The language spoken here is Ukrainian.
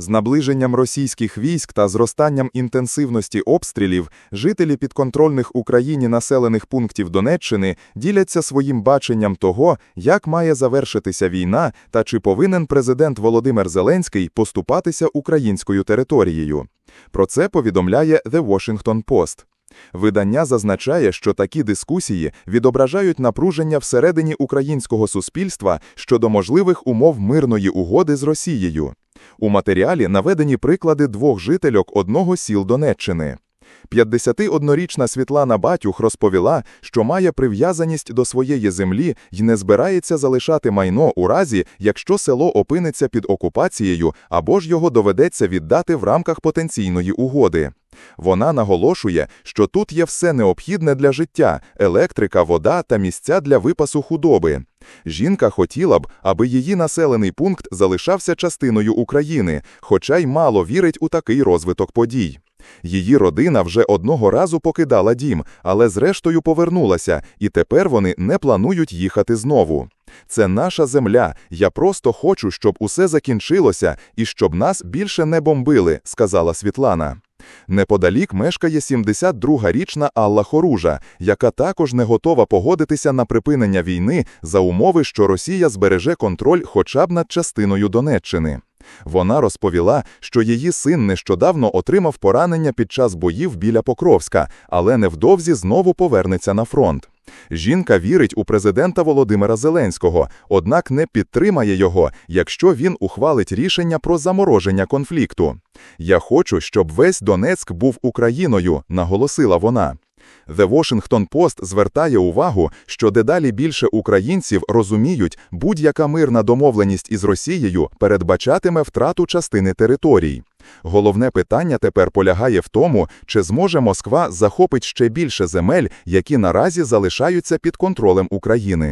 З наближенням російських військ та зростанням інтенсивності обстрілів жителі підконтрольних Україні населених пунктів Донеччини діляться своїм баченням того, як має завершитися війна та чи повинен президент Володимир Зеленський поступатися українською територією. Про це повідомляє The Washington Post. Видання зазначає, що такі дискусії відображають напруження всередині українського суспільства щодо можливих умов мирної угоди з Росією. У матеріалі наведені приклади двох жительок одного сіл Донеччини. 51-річна Світлана Батюх розповіла, що має прив'язаність до своєї землі і не збирається залишати майно у разі, якщо село опиниться під окупацією або ж його доведеться віддати в рамках потенційної угоди. Вона наголошує, що тут є все необхідне для життя – електрика, вода та місця для випасу худоби. Жінка хотіла б, аби її населений пункт залишався частиною України, хоча й мало вірить у такий розвиток подій. Її родина вже одного разу покидала дім, але зрештою повернулася, і тепер вони не планують їхати знову. Це наша земля. Я просто хочу, щоб усе закінчилося і щоб нас більше не бомбили, сказала Світлана. Неподалік мешкає 72-річна Алла Хоружа, яка також не готова погодитися на припинення війни за умови, що Росія збереже контроль хоча б над частиною Донеччини. Вона розповіла, що її син нещодавно отримав поранення під час боїв біля Покровська, але невдовзі знову повернеться на фронт. Жінка вірить у президента Володимира Зеленського, однак не підтримає його, якщо він ухвалить рішення про замороження конфлікту. Я хочу, щоб весь Донецьк був Україною, наголосила вона. The Washington Post звертає увагу, що дедалі більше українців розуміють, будь-яка мирна домовленість із Росією передбачатиме втрату частини територій. Головне питання тепер полягає в тому, чи зможе Москва захопить ще більше земель, які наразі залишаються під контролем України.